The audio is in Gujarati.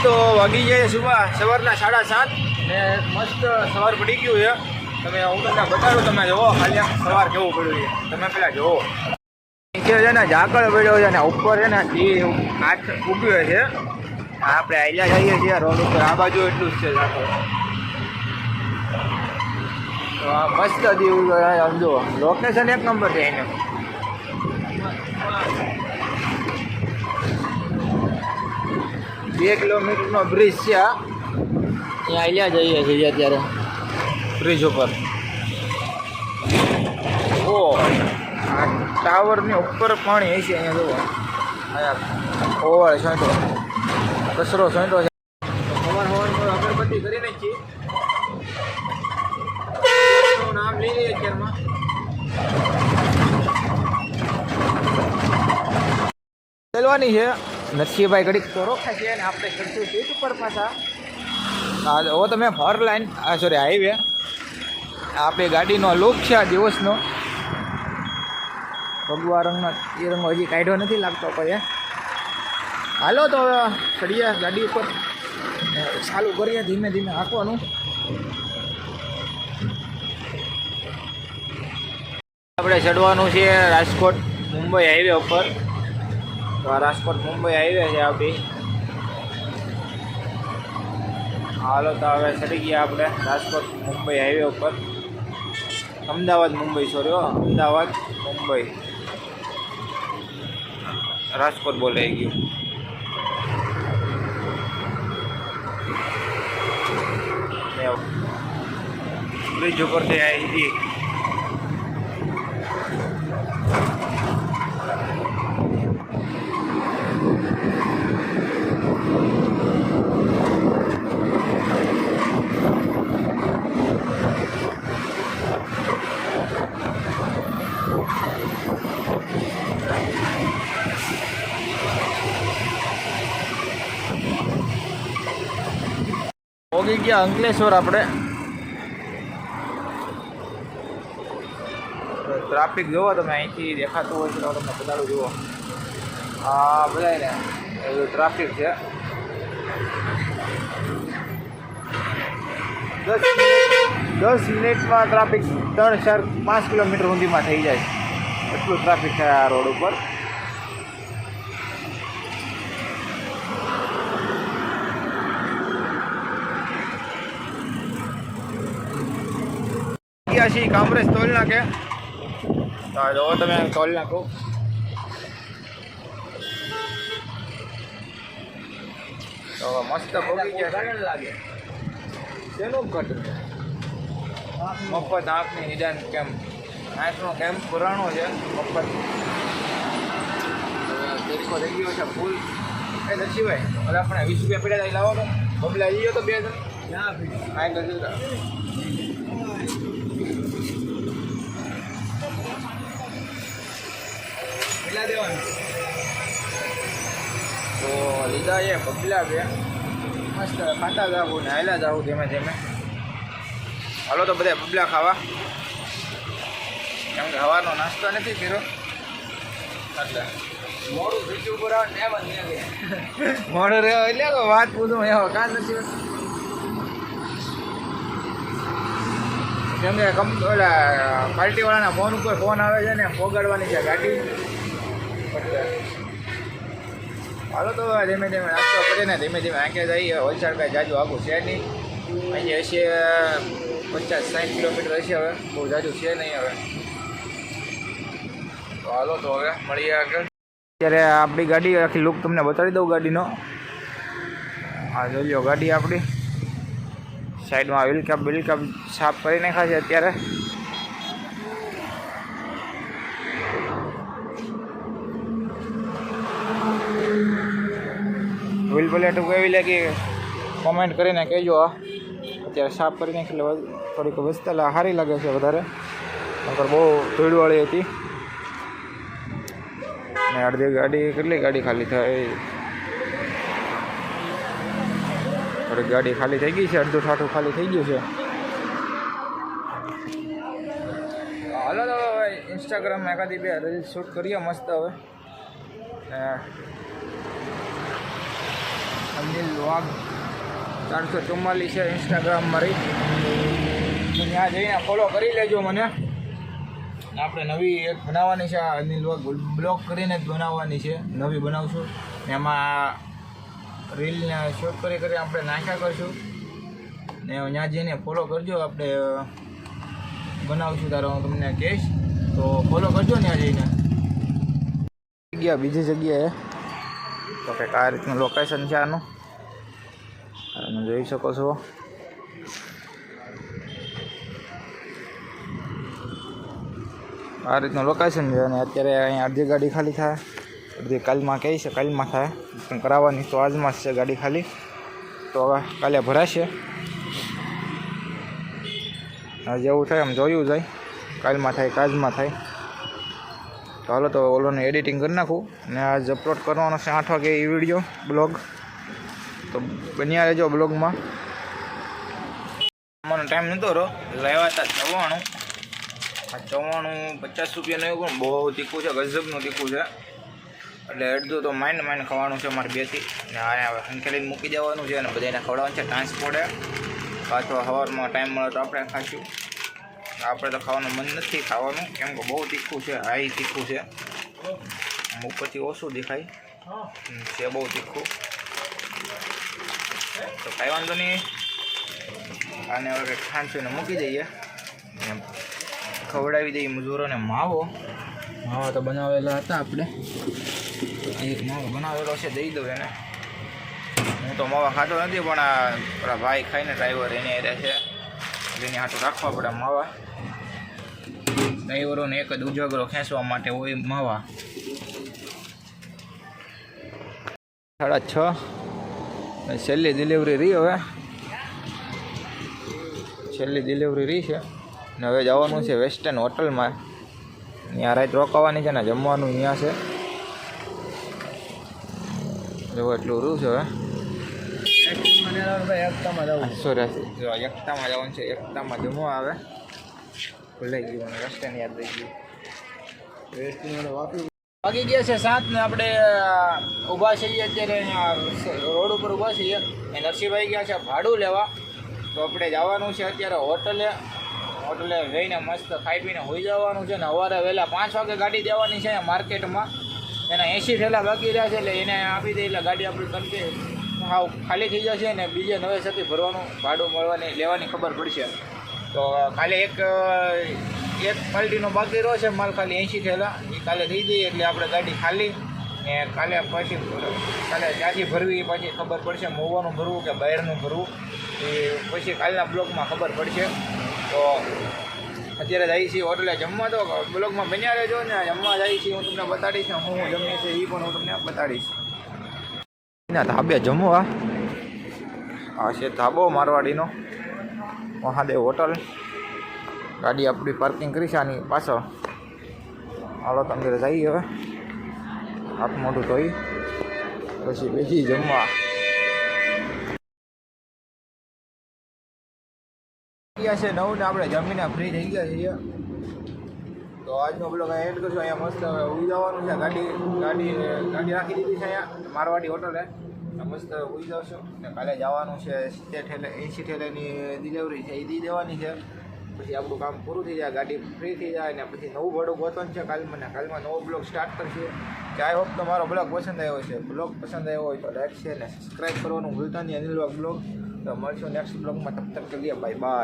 દોસ્તો વાગી જાય સુબહ સવારના સાડા સાત ને મસ્ત સવાર પડી ગયું છે. તમે હું તમને બતાડું, તમે જુઓ, ખાલી સવાર કેવું પડ્યું છે. તમે પેલા જુઓ. નીચે છે ને ઝાકળ પડ્યો છે ને ઉપર છે ને જે હાથ ઉગ્યો છે. આપણે આઈલા જઈએ છીએ રોડ ઉપર. આ બાજુ એટલું જ છે ઝાકળ. મસ્ત આમ જુઓ. લોકેશન એક નંબર છે એનું બે કિલોમીટરનો બ્રિજ છે આ. અહીંયા આયલા જઈએ છીએ અત્યારે. બ્રિજ ઉપર. ઓ આ ટાવરની ઉપર પાણી હશે અહીંયા જુઓ. અહીંયા ઓવર છોંટો કચરો છોંટો છે. સવાર સવારમાં અગરબત્તી કરી નાખી. નામ લઈ લઈએ અત્યારમાં. ચલવાની છે. નરસિંહભાઈ ઘડીક ચોરોખા છે અને આપણે કરશું સીટ ઉપર પાછા. હા ઓ તમે ફોર લાઈન સોરી હાઈવે આપણી ગાડીનો લુક છે આ દિવસનો. ભગવા રંગનો એ રંગ હજી કાઢ્યો નથી લાગતો કોઈ હાલો તો હવે ચડીએ ગાડી ઉપર. ચાલુ કરીએ ધીમે ધીમે હાંકવાનું. આપણે ચડવાનું છે રાજકોટ મુંબઈ હાઈવે ઉપર. તો આ રાજકોટ મુંબઈ હાઈવે છે આપણી હાલો તો હવે ચડી ગયા આપણે રાજકોટ મુંબઈ હાઈવે ઉપર. અમદાવાદ મુંબઈ સોરી અમદાવાદ મુંબઈ. રાજકોટ બોલાઈ ગયું. બ્રિજ ઉપરથી આવી હતી પહોંચી ગયા અંકલેશ્વર આપણે. ટ્રાફિક જોવો તમે, અહીંથી દેખાતું હોય તો તમે બતાડું જુઓ હા બધા ને. એવું ટ્રાફિક છે. દસ દસ મિનિટમાં ટ્રાફિક ત્રણ ચાર પાંચ કિલોમીટર સુધીમાં થઈ જાય. એટલું ટ્રાફિક છે આ રોડ ઉપર. ગયા છીએ કામરેજ તોલ નાખે તો જો તમે તોલ નાખો. તો મસ્ત ભોગી ગયા લાગે શેનું કટ મફત આંખની નિદાન કેમ્પ આંખનો કેમ્પ પુરાણો છે મફત. તરીકો થઈ ગયો છે ફૂલ એ નરસિંહભાઈ હવે આપણે વીસ રૂપિયા પડ્યા અહીં લાવો તો. બબલા જઈએ તો બે જણ. હા તો દેવાનું? તો લીધા એ બબલા બે. મસ્ત ખાતા જાવું ને હાયલા જાવું ધીમે ધીમે. હાલો તો બધા બબલા ખાવા. કેમ કે હવાનો નાસ્તો નથી કર્યો. એટલે. મોડું રહ્યો એટલે વાત પૂછું, એવો કાં નથી કેમ કે કમ ઓલા પાર્ટીવાળાના ફોન ઉપર ફોન આવે છે ને પોગાડવાની છે ગાડી. હાલો તો ધીમે ધીમે નાસ્તો કરીને ધીમે ધીમે આંકે જઈએ. વલસાડ કાંઈ જાજુ આખું છે નહીં. અહીંયા હશે પચાસ સાઠ કિલોમીટર હશે હવે. બહુ જાજુ છે નહીં હવે. તો હાલો તો હવે મળીએ આગળ. અત્યારે આપણી ગાડી, આખી લુક તમને બતાવી દઉં ગાડીનો. આ જોઈ ગાડી આપણી. સાઈડમાં વ્હીલ કેપ વ્હીલ સાફ કરી નાખ્યા અત્યારે. વ્હીલ પ્લેટ કેવી લાગી. કોમેન્ટ કરીને કહેજો આ અત્યારે સાફ કરી નાખી એટલે થોડીક વિસ્તાર સારી લાગે છે વધારે. નકર બહુ ધૂળવાળી હતી. ને અડધી ગાડી, કેટલી ગાડી ખાલી થાય? થોડીક ગાડી ખાલી થઈ ગઈ છે, અડધું ઠાઠું ખાલી થઈ ગયું છે. હાલો તો હવે ઇન્સ્ટાગ્રામમાં એકાદી બે રીલ શૂટ કરીએ મસ્ત હવે. ને અનિલ વાઘ. ચારસો ચુમ્માલીસ છે ઇન્સ્ટાગ્રામ મારી. ત્યાં જઈને ફોલો કરી લેજો મને. આપણે નવી એક બનાવવાની છે અનિલ બ્લોગ કરીને જ બનાવવાની છે. નવી બનાવશું. એમાં રીલને શૂટ કરી કરી આપણે નાખ્યા કરશું. ને ત્યાં જઈને ફોલો કરજો. આપણે બનાવશું તારો હું તમને કહીશ. તો ફોલો કરજો ત્યાં જઈને. જગ્યા બીજી જગ્યાએ. તો કંઈક આ રીતનું લોકેશન છે આનું. તમે જોઈ શકો છો. આ રીતનું લોકેશન છે અને અત્યારે અહીંયા અડધી ગાડી ખાલી થાય. અડધી કાલમાં કહે છે, કાલમાં થાય. પણ કરાવવાની તો આજમાં જ છે ગાડી ખાલી. તો હવે કાલે ભરાશે. જેવું થાય એમ જોયું જાય. કાલમાં થાય કાજમાં થાય. તો હાલો તો ઓલોને એડિટિંગ કરી નાખું. ને આજ અપલોડ કરવાનો છે આઠ વાગે એ વીડિયો બ્લોગ તો બન્યા રહેજો બ્લોગમાં અમારો ટાઈમ નહોતો રહો લાવ્યા હતા ચવાણું. આ ચવાણું પચાસ રૂપિયા એવું પણ બહુ તીખું છે, ગજબનું તીખું છે. એટલે અડધું તો માઇન્ડ માઇન્ડ ખાવાનું છે મારે બેથી. ને હવે સંકેલીને મૂકી દેવાનું છે અને બધાને ખવડાવવાનું છે ટ્રાન્સપોર્ટે પાછો સવારમાં ટાઈમ મળે તો આપણે ખાશું. આપણે તો ખાવાનું મન નથી ખાવાનું. કેમ કે બહુ તીખું છે, હાઈ તીખું છે. ઉપરથી ઓછું દેખાય. છે બહુ તીખું. તો કાંઈ વાંધો નહીં. આને હવે ખાંચું ને મૂકી દઈએ. એમ ખવડાવી દઈએ મજૂરોને માવો. માવા તો બનાવેલા હતા આપણે. એક માવો બનાવેલો છે, દઈ દઉં એને. હું તો માવા ખાતો નથી, પણ આ ભાઈ ખાઈને ડ્રાઈવર એને એ છે. એની હાટું રાખવા પડે માવા. ડ્રાઈવરોને એક જ ઉજાગરો ખેંચવા માટે હોય માવા. સાડા છ. છેલ્લી ડિલિવરી રહી હવે. છેલ્લી ડિલિવરી રહી છે. ને હવે જવાનું છે વેસ્ટર્ન હોટલમાં ત્યાં રાત રોકાવાની છે ને જમવાનું ત્યાં છે. જો એટલું રહ્યું છે હવે. સોરી જો એકતામાં જવાનું છે. એકતામાં જમવા આવે. ભૂલાઈ ગયું વેસ્ટર્ન યાદ રહી ગયું. વાગી ગયા છે સાત ને આપણે ઊભા છીએ અત્યારે અહીંયા રોડ ઉપર ઊભા છીએ. એ નરસિંહભાઈ ગયા છે ભાડું લેવા. તો આપણે જવાનું છે અત્યારે હોટલે. હોટલે જઈને મસ્ત ખાઈ પીને હોઈ જવાનું છે ને સવારે વહેલા પાંચ વાગે ગાડી દેવાની છે માર્કેટમાં. એના એંસી થેલા બાકી રહ્યા છે એટલે એને આપી દે એટલે ગાડી આપણે તરફે હાવ ખાલી થઈ જશે ને બીજે નવેસરથી ભરવાનું, ભાડું મળવાની, લેવાની ખબર પડશે. તો કાલે એક એક ક્વોલિટીનો બાકી રહ્યો છે, માલ ખાલી એંસી થયેલા. એ કાલે દઈ દઈએ એટલે આપણે ગાડી ખાલી ને કાલે પછી કાલે ત્યાંથી ભરવી એ પછી ખબર પડશે મોવાનું ભરવું કે બહારનું ભરવું. એ પછી કાલના બ્લોકમાં ખબર પડશે. તો અત્યારે જાય છીએ હોટલે જમવા. તો બ્લોગમાં બન્યા રહેજો ને જમવા જાય છીએ. હું તમને બતાડીશ ને હું હું જમીએ છીએ એ પણ હું તમને બતાડીશ. ના, ધાબે જમવા. આ છે ધાબો મારવાડીનો. મહાદેવ હોટલ. ગાડી આપણી પાર્કિંગ કરી છે આની પાછળ. હાલો તો અંદર જઈએ હવે. હાથ મોઢું ધોઈ, પછી બેસી જમવા. છે નવ ને આપણે જમીને ફ્રી થઈ ગયા છીએ. તો આજનો બ્લોગ અહીંયા એડ કરશું. અહીંયા મસ્ત ઉઈ જવાનું છે ગાડી ગાડી ગાડી રાખી દીધી છે અહીંયા. મારવાડી હોટલે મસ્ત ઉઈ જશો. ને કાલે જવાનું છે સિત્તેર ઠેલે એંસી ઠેલેની ડિલિવરી છે, એ દી દેવાની છે. પછી આપણું કામ પૂરું થઈ જાય, ગાડી ફ્રી થઈ જાય ને પછી નવું ભાડું ગોતવાનું છે. કાલમાં ને કાલમાં નવો બ્લોગ સ્ટાર્ટ કરશે. કે આઈ હોપ તમારો બ્લોગ પસંદ આવ્યો છે. બ્લોગ પસંદ આવ્યો હોય તો લાઈક છે ને સબસ્ક્રાઈબ કરવાનું ભૂલતા નહીં. અનિલ બ્લોગ તો મળશું નેક્સ્ટ બ્લોગમાં તબ તક કરીએ બાય બાય